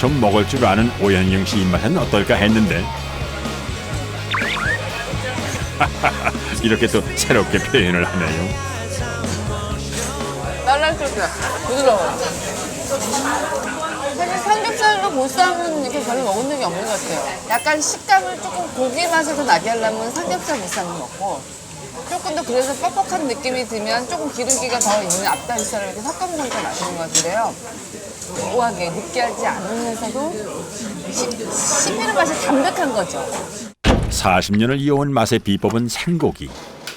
좀 먹을 줄 아는 오현경 씨 입맛은 어떨까 했는데 이렇게 또 새롭게 표현을 하네요. 딸랑딸랑 부드러워요. 사실 삼겹살로 보쌈은 이렇게 별로 먹은 적이 없는 것 같아요. 약간 식감을 조금 고기 더 나게 하려면 삼겹살 보쌈을 먹고 조금 더 그래서 뻑뻑한 느낌이 들면 조금 기름기가 더 있는 앞다리살을 이렇게 섞어 먹으니까 맛있는 것 같은데요. 고하게 느끼하지 않으면서도 씹- 씹히는 맛이 담백한 거죠. 40년을 이어온 맛의 비법은 생고기.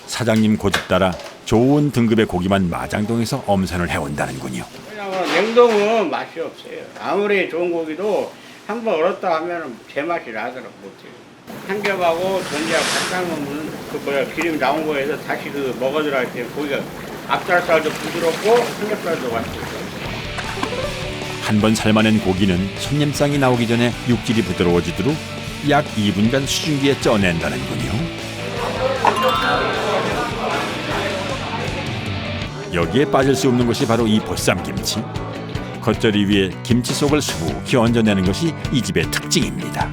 사장님 고집 따라 좋은 등급의 고기만 마장동에서 엄선을 해온다는군요. 왜냐면 냉동은 맛이 없어요. 아무리 좋은 고기도 한 번 얼었다 하면 제맛이 나더라고 못해요. 삼겹하고 전지하고 같이 삶으면 그 뭐야 기름 나온 거에서 다시 그 먹어 들어갈 때 고기가 앞살살도 부드럽고 삼겹살도 맛있고 한번 삶아낸 고기는 손님상이 나오기 전에 육질이 부드러워지도록 약 2분간 수증기에 쪄낸다는군요. 여기에 빠질 수 없는 것이 바로 이 보쌈 김치. 겉절이 위에 김치 속을 수북히 얹어내는 것이 이 집의 특징입니다.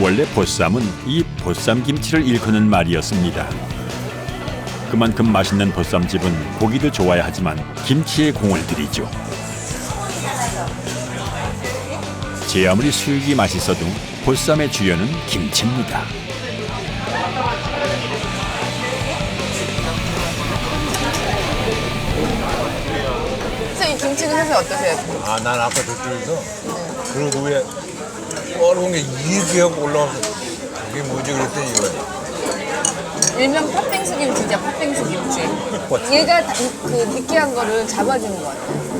원래 보쌈은 이 보쌈 김치를 일컫는 말이었습니다. 그만큼 맛있는 보쌈집은 고기도 좋아야 하지만 김치에 공을 들이죠. 제 아무리 수육이 맛있어도 보쌈의 주연은 김치입니다. 김치는 사실 어떠세요? 아, 난 아까 저쪽에서 그리고 왜 어려운 게 이렇게 하고 올라와서 이게 뭐지 그랬더니 이거야. 일명 팥빙수 김치죠, 팥빙수 김치. 얘가 다- 그 느끼한 거를 잡아주는 것 같아요.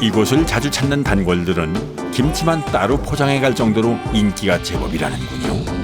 이곳을 자주 찾는 단골들은 김치만 따로 포장해 갈 정도로 인기가 제법이라는군요.